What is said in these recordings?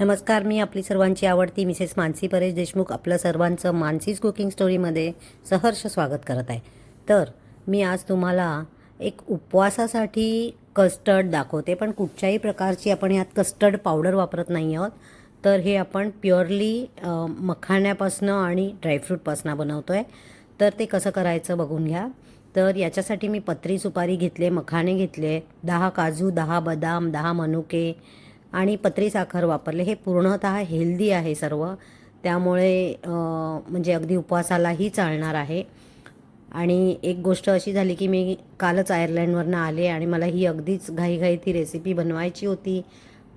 नमस्कार मी आपली सर्वांची आवडती मिसेस मानसी परेश देशमुख. आपलं सर्वांचं मानसीज कुकिंग स्टोरीमध्ये सहर्ष स्वागत करत आहे. तर मी आज तुम्हाला एक उपवासासाठी कस्टर्ड दाखवते पण कुठच्याही प्रकारची आपण यात कस्टर्ड पावडर वापरत नाही आहोत. तर हे आपण प्युअरली मखाण्यापासनं आणि ड्रायफ्रूटपासनं बनवतो आहे तर ते कसं करायचं बघून घ्या. तर याच्यासाठी मी पत्री सुपारी घेतले मखाणे घेतले दहा काजू दहा बदाम दहा मनुके आणि पत्री साखर वापरले. हे पूर्णतः हेल्दी आहे सर्व. त्यामुळे म्हणजे अगदी उपवासालाही चालणार आहे. आणि एक गोष्ट अशी झाली की मी कालच आयर्लंडवरनं आले आणि मला ही अगदीच घाईघाई ती रेसिपी बनवायची होती.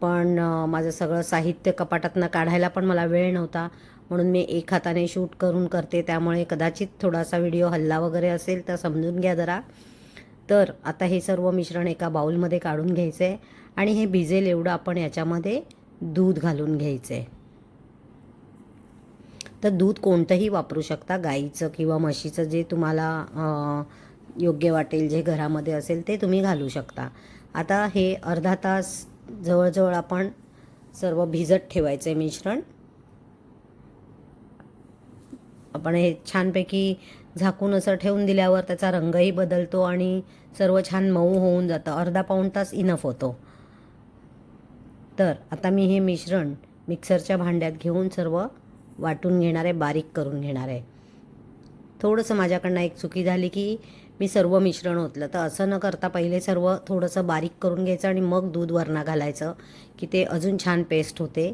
पण माझं सगळं साहित्य कपाटातनं काढायला पण मला वेळ नव्हता. म्हणून मी एक हाताने शूट करून करते. त्यामुळे कदाचित थोडासा व्हिडिओ हल्ला वगैरे असेल तर समजून घ्या जरा. तर आता हे सर्व मिश्रण एका बाउलमध्ये काढून घ्यायचं आहे आणि हे भिजेल एवढं आपण याच्यामध्ये दूध घालून घ्यायचं आहे तर दूध कोणतंही वापरू शकता गाईचं किंवा म्हशीचं जे तुम्हाला योग्य वाटेल जे घरामध्ये असेल ते तुम्ही घालू शकता. आता हे अर्धा तास जवळजवळ आपण सर्व भिजत ठेवायचं आहे मिश्रण. आपण हे छानपैकी झाकून असं ठेवून दिल्यावर त्याचा रंगही बदलतो आणि सर्व छान मऊ होऊन जातं. अर्धा पाऊण तास इनफ होतो. तर आता मी हे मिश्रण मिक्सरच्या भांड्यात घेऊन सर्व वाटून घेणार आहे बारीक करून घेणार आहे. थोडंसं माझ्याकडनं एक चुकी झाली की मी सर्व मिश्रण ओतलं. तर असं न करता पहिले सर्व थोडंसं बारीक करून घ्यायचं आणि मग दूध वरना घालायचं की ते अजून छान पेस्ट होते.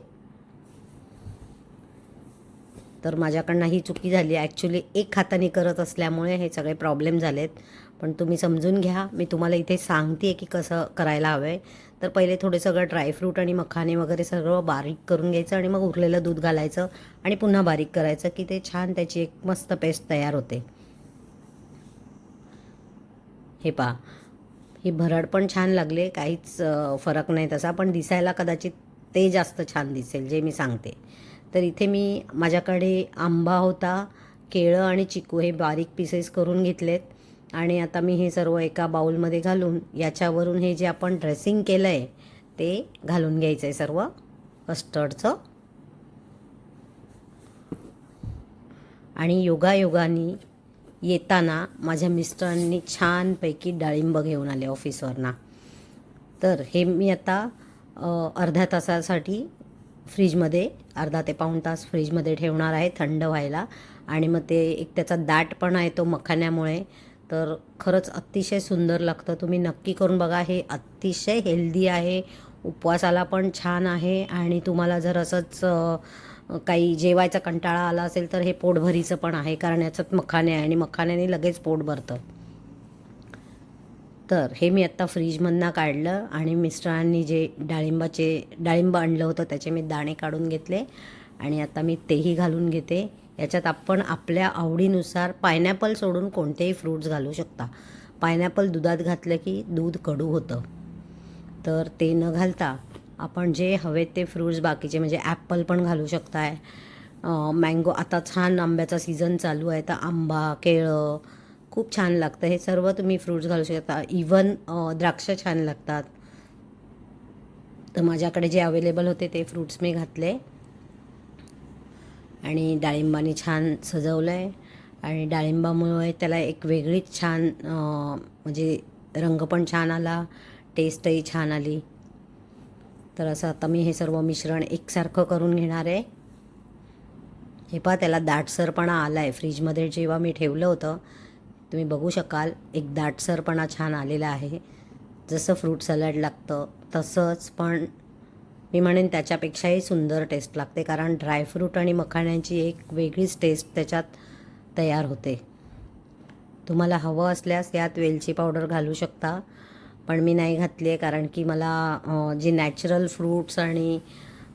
तर माझ्याकडनं ही चुकी झाली. ॲक्च्युली एक हाताने करत असल्यामुळे हे सगळे प्रॉब्लेम झालेत. पण तुम्ही समजून घ्या. मी तुम्हाला इथे सांगते की कसं करायला हवं आहे तर पहिले थोडे सगळं ड्रायफ्रूट आणि मखाने वगैरे सगळं बारीक करून घ्यायचं आणि मग उरलेलं दूध घालायचं आणि पुन्हा बारीक करायचं की ते छान त्याची एक मस्त पेस्ट तयार होते. हे पहा. ही भरड पण छान लागले काहीच फरक नाही तसा पण दिसायला कदाचित ते जास्त छान दिसेल जे मी सांगते. तर इथे मी माझ्याकडे आंबा होता केळं आणि चिकू हे बारीक पीसेस करून घेतलेत. आणि आता मी हे सर्व एका बाउलमध्ये घालून याच्यावरून हे जे आपण ड्रेसिंग केलं आहे ते घालून घ्यायचं आहे सर्व. कस्टर्डचं. आणि योगायोगानी येताना माझ्या मिस्टरांनी छानपैकी डाळिंब घेऊन आले ऑफिसवरनं. तर हे मी आता अर्ध्या तासासाठी फ्रीजमध्ये अर्धा ते पाऊण तास फ्रीजमध्ये ठेवणार आहे थंड व्हायला. आणि मग ते एक त्याचा दाटपणा येतो मखाण्यामुळे तर खरंच अतिशय सुंदर लागतं. तुम्ही नक्की करून बघा. हे अतिशय हेल्दी आहे. उपवासाला पण छान आहे. आणि तुम्हाला जर असंच काही जेवायचा कंटाळा आला असेल तर हे पोटभरीचं पण आहे. कारण याच्यात मखाने आहे आणि मखाण्याने लगेच पोट भरतं. तर हे मी आत्ता फ्रीजमधनं काढलं आणि मिस्टरांनी जे डाळिंबाचे डाळिंब आणलं होतं त्याचे मी दाणे काढून घेतले. आणि आता मी तेही घालून घेते. याच्यात आपण आपल्या आवडीनुसार पायनॅपल सोडून कोणतेही फ्रूट्स घालू शकता. पायनॅपल दुधात घातलं की दूध कडू होतं. तर ते न घालता आपण जे हवे ते फ्रूट्स बाकीचे म्हणजे ॲपल पण घालू शकताय. मँगो आता छान आंब्याचा सीझन चालू आहे तर आंबा केळं खूप छान लागतं. हे सर्व तुम्ही फ्रूट्स घालू शकता. इवन द्राक्ष छान लागतात. तर माझ्याकडे जे अवेलेबल होते ते फ्रूट्स मी घातले. आणि डाळिंबाने छान सजवलं आहे आणि डाळिंबामुळे त्याला एक वेगळीच छान म्हणजे रंग पण छान आला टेस्टही छान आली. तर असं आता मी हे सर्व मिश्रण एकसारखं करून घेणार आहे. हे पहा त्याला दाटसरपणा आला आहे फ्रीजमध्ये जेव्हा मी ठेवलं होतं तुम्ही बघू शकाल एक दाटसरपणा छान आलेला आहे. जसं फ्रूट सॅलड लागतं तसंच पण मी म्हणेन त्याच्यापेक्षाही सुंदर टेस्ट लागते कारण ड्रायफ्रूट आणि मखाण्यांची एक वेगळीच टेस्ट त्याच्यात तयार होते. तुम्हाला हवं असल्यास यात वेलची पावडर घालू शकता पण मी नाही घातली आहे कारण की मला जे नॅचरल फ्रूट्स आणि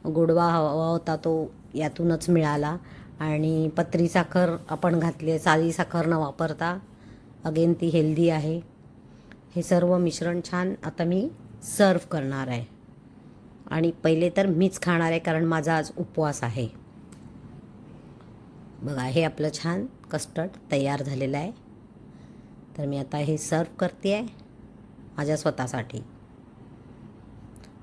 गोडवा हवा होता तो यातूनच मिळाला. आणि पत्री साखर आपण घातली आहे साधी साखर न वापरता. अगेन ती हेल्दी आहे. हे सर्व मिश्रण छान आता मी सर्व करणार आहे. आणि पहिले तर मीच खाणार आहे कारण माझा आज उपवास आहे. बघा हे आपलं छान कस्टर्ड तयार झालेलं आहे. तर मी आता हे सर्व करते आहे माझ्या स्वतःसाठी.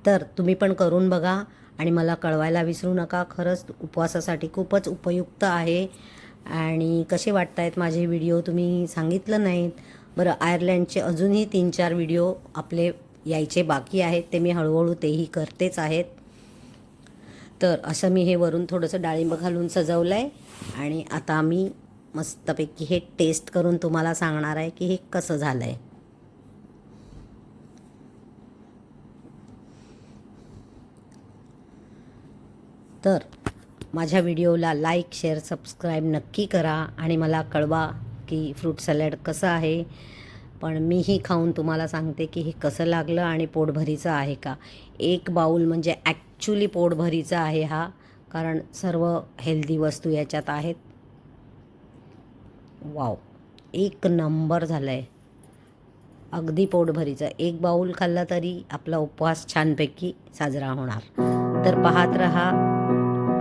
तर तुम्ही पण करून बघा आणि मला कळवायला विसरू नका. खरंच उपवासासाठी खूपच उपयुक्त आहे. आणि कसे वाटत आहेत माझे व्हिडिओ तुम्ही सांगितलं नाहीत. बरं आयर्लंडचे अजूनही तीन चार व्हिडिओ आपले यायचे बाकी आहेत ते मी हळूहळू तेही करतेच आहेत. तर असं मी हे वरून थोडंसं डाळिंब घालून सजवलं आहे आणि आता मी मस्तपैकी हे टेस्ट करून तुम्हाला सांगणार आहे की हे कसं झालं आहे तर माझ्या व्हिडिओला लाईक शेअर सबस्क्राईब नक्की करा आणि मला कळवा की फ्रूट सॅलड कसं आहे. पण मीही खाऊन तुम्हाला सांगते की हे कसं लागलं आणि पोटभरीचं आहे का. एक बाऊल म्हणजे ॲक्च्युली पोटभरीचा आहे हा कारण सर्व हेल्दी वस्तू याच्यात आहेत. वाव एक नंबर झालं आहे अगदी पोटभरीचं एक बाऊल खाल्ला तरी आपला उपवास छानपैकी साजरा होणार. तर पाहत रहा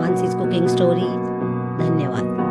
मानसीज कुकिंग स्टोरी. धन्यवाद.